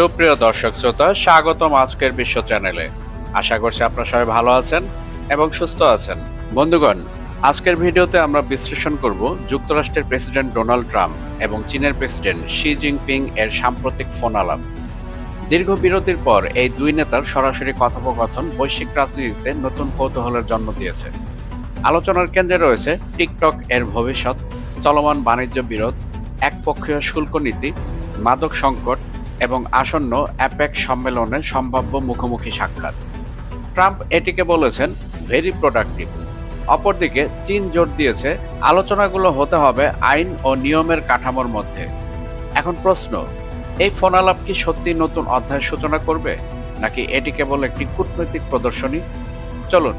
সুপ্রিয় দর্শক শ্রোতা, স্বাগতম আজকের বিশ্ব চ্যানেলে। আশা করছি আপনারা সবাই ভালো আছেন এবং সুস্থ আছেন। বন্ধুগণ, আজকের ভিডিওতে আমরা বিশ্লেষণ করব যুক্তরাষ্ট্রের প্রেসিডেন্ট ডোনাল্ড ট্রাম্প এবং চীনের প্রেসিডেন্ট শি জিনপিং এর সাম্প্রতিক ফোন আলাপ। দীর্ঘ বিরতির পর এই দুই নেতার সরাসরি কথোপকথন বৈশ্বিক রাজনীতিতে নতুন কৌতূহলের জন্ম দিয়েছে। আলোচনার কেন্দ্রে রয়েছে টিকটক এর ভবিষ্যৎ, চলমান বাণিজ্য বিরোধ, একপক্ষীয় শুল্ক নীতি, মাদক সংকট এবং আসন্ন অ্যাপেক সম্মেলনে সম্ভাব্য মুখোমুখি সাক্ষাৎ। ট্রাম্প এটিকে বলেছেন ভেরি প্রোডাক্টিভ অপরদিকে, চীন জোর দিয়েছে, আলোচনাগুলো হতে হবে আইন ও নিয়মের কাঠামোর মধ্যে। এখন প্রশ্ন, এই ফোন আলাপ কি সত্যি নতুন অধ্যায়ের সূচনা করবে, নাকি এটি কেবল একটি কূটনৈতিক প্রদর্শনী? চলুন,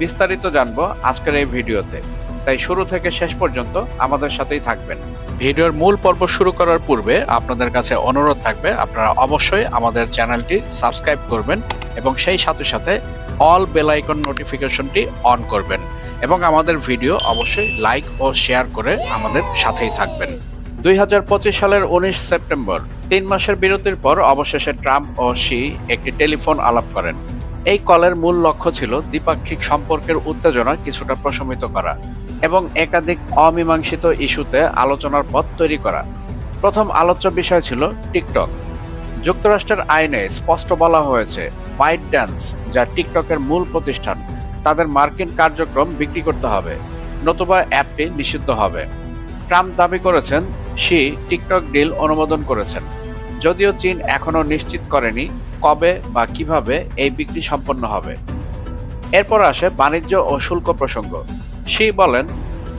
বিস্তারিত জানব আজকের এই ভিডিওতে। তাই শুরু থেকে শেষ পর্যন্ত আমাদের সাথেই থাকবেন। ভিডিওর মূল পর্ব শুরু করার পূর্বে আপনাদের কাছে অনুরোধ থাকবে, আপনারা অবশ্যই আমাদের চ্যানেলটি সাবস্ক্রাইব করবেন এবং সেই সাথে সাথে অল বেল আইকন নোটিফিকেশনটি অন করবেন এবং আমাদের ভিডিও অবশ্যই লাইক ও শেয়ার করে আমাদের সাথেই থাকবেন। দুই হাজার পঁচিশ সালের উনিশ সেপ্টেম্বর, তিন মাসের বিরতির পর অবশেষে ট্রাম্প ও শি একটি টেলিফোন আলাপ করেন। এই কলের মূল লক্ষ্য ছিল দ্বিপাক্ষিক সম্পর্কের উত্তেজনা কিছুটা প্রশমিত করা। এবং একাধিক অমীমাংসিত ইস্যুতে আলোচনার পথ তৈরি করা। প্রথম আলোচ্য বিষয় ছিল টিকটক। যুক্তরাষ্ট্রের আইনে স্পষ্ট বলা হয়েছে, বাইট ড্যান্স, যা টিকটকের মূল প্রতিষ্ঠান, তাদের মার্কিন কার্যক্রম বিক্রি করতে হবে, নতুবা অ্যাপটি নিষিদ্ধ হবে। ট্রাম্প দাবি করেছেন, শি টিকটক ডিল অনুমোদন করেছেন। যদিও চীন এখনও নিশ্চিত করেনি কবে বা কীভাবে এই বিক্রি সম্পন্ন হবে। এরপর আসে বাণিজ্য ও শুল্ক প্রসঙ্গ। শি বলেন,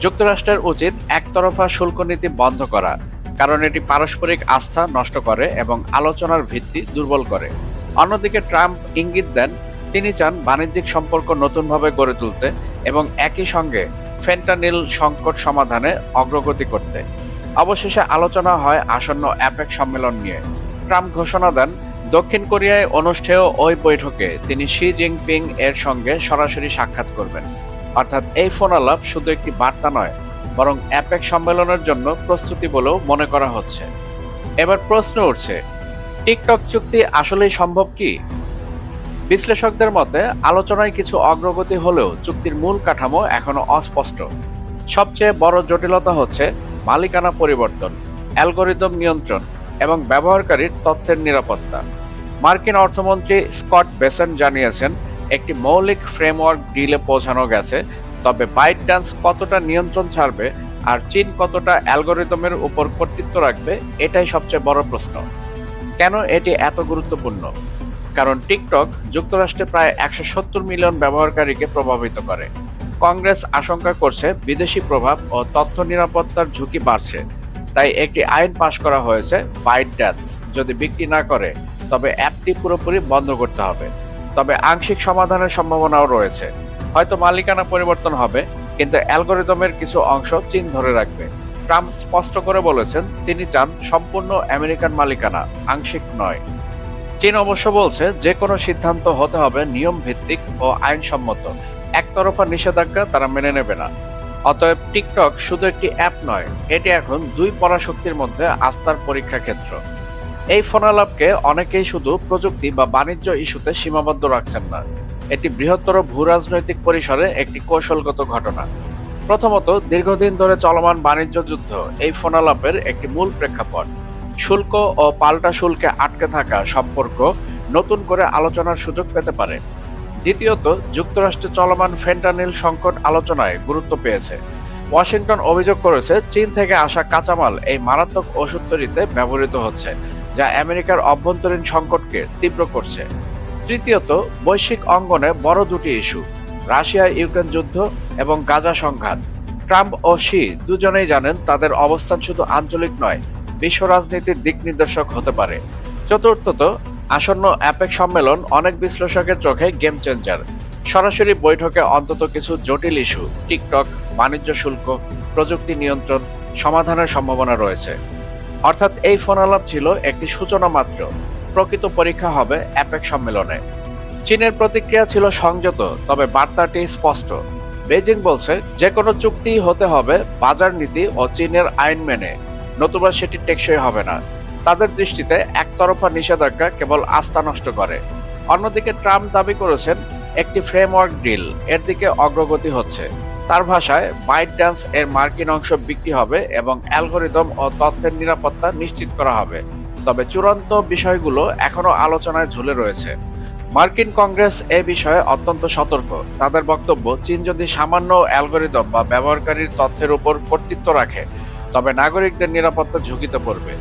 যুক্তরাষ্ট্রের উচিত একতরফা শুল্ক নীতি বন্ধ করা, কারণ এটি পারস্পরিক আস্থা নষ্ট করে এবং আলোচনার ভিত্তি দুর্বল করে। অন্যদিকে ট্রাম্প ইঙ্গিত দেন, তিনি চান বাণিজ্যিক সম্পর্ক নতুনভাবে গড়ে তুলতে এবং একই সঙ্গে ফেন্টানিল সংকট সমাধানে অগ্রগতি করতে। অবশেষে আলোচনা হয় আসন্ন অ্যাপেক সম্মেলন নিয়ে। ট্রাম্প ঘোষণা দেন, দক্ষিণ কোরিয়ায় অনুষ্ঠেয় ওই বৈঠকে তিনি শি জিনপিং এর সঙ্গে সরাসরি সাক্ষাৎ করবেন। অর্থাৎ এই ফোন আলাপ শুধু একটি বার্তা নয়, বরং অ্যাপেক সম্মেলনের জন্য প্রস্তুতি বলেও মনে করা হচ্ছে। এবার প্রশ্ন উঠছে, টিকটক চুক্তি আসলেই সম্ভব কি? বিশ্লেষকদের মতে, আলোচনায় কিছু অগ্রগতি হলেও চুক্তির মূল কাঠামো এখনও অস্পষ্ট। সবচেয়ে বড় জটিলতা হচ্ছে মালিকানা পরিবর্তন, অ্যালগোরিদম নিয়ন্ত্রণ এবং ব্যবহারকারীর তথ্যের নিরাপত্তা। মার্কিন অর্থমন্ত্রী স্কট বেসেন জানিয়েছেন একটি মৌলিক ফ্রেমওয়ার্ক ডিলে পৌঁছানো গেছে, তবে বাইট ডান্স কতটা নিয়ন্ত্রণ ছাড়বে আর চীন কতটা অ্যালগোরিদমের উপর কর্তৃত্ব রাখবে, এটাই সবচেয়ে বড় প্রশ্ন। কেন এটি এত গুরুত্বপূর্ণ? কারণ টিকটক যুক্তরাষ্ট্রে প্রায় একশো সত্তর মিলিয়ন ব্যবহারকারীকে প্রভাবিত করে। কংগ্রেস আশঙ্কা করছে বিদেশি প্রভাব ও তথ্য নিরাপত্তার ঝুঁকি বাড়ছে। তাই একটি আইন পাশ করা হয়েছে বাইট ড্যান্স যদি বিক্রি না করে, তবে অ্যাপটি পুরোপুরি বন্ধ করতে হবে। তবে আংশিক সমাধানের সম্ভাবনাও রয়েছে। হয়তো মালিকানা পরিবর্তন হবে, কিন্তু অ্যালগোরিদমের কিছু অংশ চীন ধরে রাখবে। ট্রাম্প স্পষ্ট করে বলেছেন, তিনি চান সম্পূর্ণ আমেরিকান মালিকানা, আংশিক নয়। চীন অবশ্য বলছে যে কোনো সিদ্ধান্ত হতে হবে নিয়ম ভিত্তিক ও আইনসম্মত। একতরফা নিষেধাজ্ঞা তারা মেনে নেবে না। অতএব টিকটক শুধু একটি অ্যাপ নয়, এটি এখন দুই পরাশক্তির মধ্যে আস্থার পরীক্ষা ক্ষেত্র এই ফোনালাপকে অনেকেই শুধু প্রযুক্তি বা বাণিজ্য ইস্যুতে সীমাবদ্ধ রাখছেন না। এটি বৃহত্তর ভূরাজনৈতিক পরিসরে একটি কৌশলগত ঘটনা। প্রথমত, দীর্ঘদিন ধরে চলমান বাণিজ্য যুদ্ধ এই ফোনালাপের একটি মূল প্রেক্ষাপট। শুল্ক ও পাল্টা শুল্কে আটকে থাকা সম্পর্ক নতুন করে আলোচনার সুযোগ পেতে পারে। দ্বিতীয়ত, যুক্তরাষ্ট্রে চলমান ফেন্টানিল সংকট আলোচনায় গুরুত্ব পেয়েছে। ওয়াশিংটন অভিযোগ করেছে, চীন থেকে আসা কাঁচামাল এই মারাত্মক ওষুধ তৈরিতে ব্যবহৃত হচ্ছে। যা আমেরিকার অভ্যন্তরীণ সংকটকে তীব্র করছে। তৃতীয়ত, বৈশ্বিক অঙ্গনে বড় দুটি ইস্যু রাশিয়া ইউক্রেন যুদ্ধ এবং গাজা সংঘাত। ট্রাম্প ও শি দুজনেই জানেন তাদের অবস্থান শুধু আঞ্চলিক নয়, বিশ্ব রাজনীতির দিক নির্দেশক হতে পারে। চতুর্থত, আসন্ন অ্যাপেক সম্মেলন অনেক বিশ্লেষকের চোখে গেম চেঞ্জার সরাসরি বৈঠকে অন্তত কিছু জটিল ইস্যু, টিকটক, বাণিজ্য শুল্ক, প্রযুক্তি নিয়ন্ত্রণ, সমাধানের সম্ভাবনা রয়েছে। অর্থাৎ এই ফোনালাপ ছিল একটি সূচনা মাত্র। প্রকৃত পরীক্ষা হবে অ্যাপেক সম্মেলনে। চীনের প্রতিক্রিয়া ছিল সংযত, তবে বার্তাটি স্পষ্ট। বেজিং বলছে যে কোনো চুক্তি হতে হবে বাজার নীতি ও চীনের আইন মেনে। নতুবা সেটি টেকসই হবে না। তাদের দৃষ্টিতে একতরফা নিষেধাজ্ঞা কেবল আস্থা নষ্ট করে। অন্যদিকে ট্রাম্প দাবি করেছেন, একটি ফ্রেমওয়ার্ক ডিল, এর দিকে অগ্রগতি হচ্ছে। তার ভাষায় বাইট ডান্স এর মার্কিন অংশ বিক্রি হবে এবং অ্যালগোরিদম ও তথ্যের নিরাপত্তা নিশ্চিত করা হবে। তবে চূড়ান্ত বিষয়গুলো এখনও আলোচনায় ঝুলে রয়েছে। মার্কিন কংগ্রেস এ বিষয়ে অত্যন্ত সতর্ক। তাদের বক্তব্য, চীন যদি সামান্য অ্যালগোরিদম বা ব্যবহারকারীর তথ্যের উপর কর্তৃত্ব রাখে, তবে নাগরিকদের নিরাপত্তা ঝুঁকিতে পড়বে।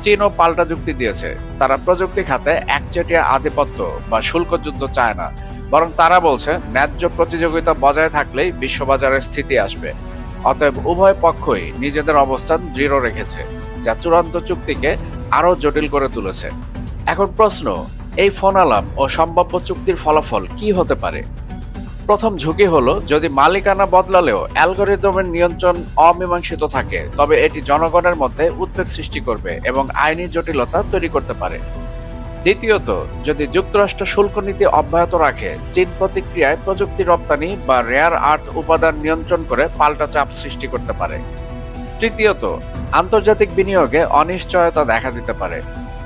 চীনও পাল্টা যুক্তি দিয়েছে। তারা প্রযুক্তি খাতে একচেটিয়া আধিপত্য বা শুল্ক যুদ্ধ চায় না। বরং তারা বলছে, ন্যায্য প্রতিযোগিতা বজায় থাকলেই বিশ্ববাজারের স্থিতি আসবে। অতএব উভয় পক্ষই নিজেদের অবস্থান দৃঢ় রেখেছে, যা চূড়ান্ত চুক্তিকে আরও জটিল করে তুলেছে। এখন প্রশ্ন, এই ফোন আলাপ ও সম্ভাব্য চুক্তির ফলাফল কি হতে পারে? প্রথম ঝুঁকি হলো, যদি মালিকানা বদলালেও অ্যালগোরিদমের নিয়ন্ত্রণ অমীমাংসিত থাকে, তবে এটি জনগণের মধ্যে উদ্বেগ সৃষ্টি করবে এবং আইনি জটিলতা তৈরি করতে পারে। দ্বিতীয়ত, যদি যুক্তরাষ্ট্র শুল্ক নীতি অব্যাহত রাখে, চীন প্রতিক্রিয়ায় প্রযুক্তি রপ্তানি বা রেয়ার আর্থ উপাদান নিয়ন্ত্রণ করে পাল্টা চাপ সৃষ্টি করতে পারে। তৃতীয়ত, আন্তর্জাতিক বিনিয়োগে অনিশ্চয়তা দেখা দিতে পারে।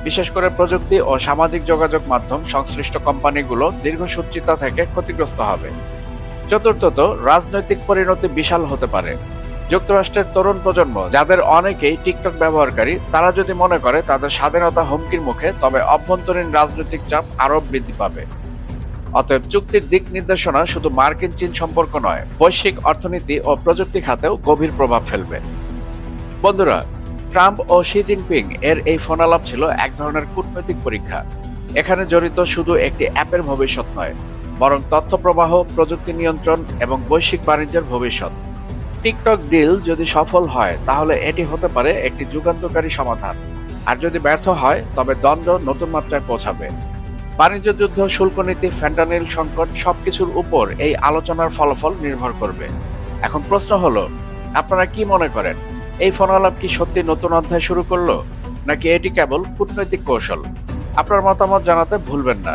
বিশেষ করে প্রযুক্তি ও সামাজিক যোগাযোগ মাধ্যম সংশ্লিষ্ট কোম্পানিগুলো দীর্ঘসূত্রিতা থেকে ক্ষতিগ্রস্ত হবে। চতুর্থত, রাজনৈতিক পরিণতি বিশাল হতে পারে। যুক্তরাষ্ট্রের তরুণ প্রজন্ম, যাদের অনেকেই টিকটক ব্যবহারকারী, তারা যদি মনে করে তাদের স্বাধীনতা হুমকির মুখে, তবে অভ্যন্তরীণ রাজনৈতিক চাপ আরও বৃদ্ধি পাবে। অতএব চুক্তির দিক নির্দেশনা শুধু মার্কিন চীন সম্পর্ক নয়, বৈশ্বিক অর্থনীতি ও প্রযুক্তি খাতেও গভীর প্রভাব ফেলবে। বন্ধুরা, ট্রাম্প ও শি জিনপিং এর এই ফোনালাপ ছিল এক ধরনের কূটনৈতিক পরীক্ষা। এখানে জড়িত শুধু একটি অ্যাপের ভবিষ্যৎ নয়, বরং তথ্য প্রবাহ প্রযুক্তি নিয়ন্ত্রণ এবং বৈশ্বিক বাণিজ্যের ভবিষ্যৎ। টিকটক ডিল যদি সফল হয়, তাহলে এটি হতে পারে একটি যুগান্তকারী সমাধান। আর যদি ব্যর্থ হয়, তবে দ্বন্দ্ব নতুন মাত্রায় পৌঁছাবে। বাণিজ্য যুদ্ধ শুল্ক নীতি ফ্যান্টানিল সংকট সবকিছুর উপর এই আলোচনার ফলাফল নির্ভর করবে। এখন প্রশ্ন হলো, আপনারা কি মনে করেন? এই ফোনালাপ কি সত্যি নতুন অধ্যায় শুরু করল? নাকি এটি কেবল কূটনৈতিক কৌশল? আপনার মতামত জানাতে ভুলবেন না।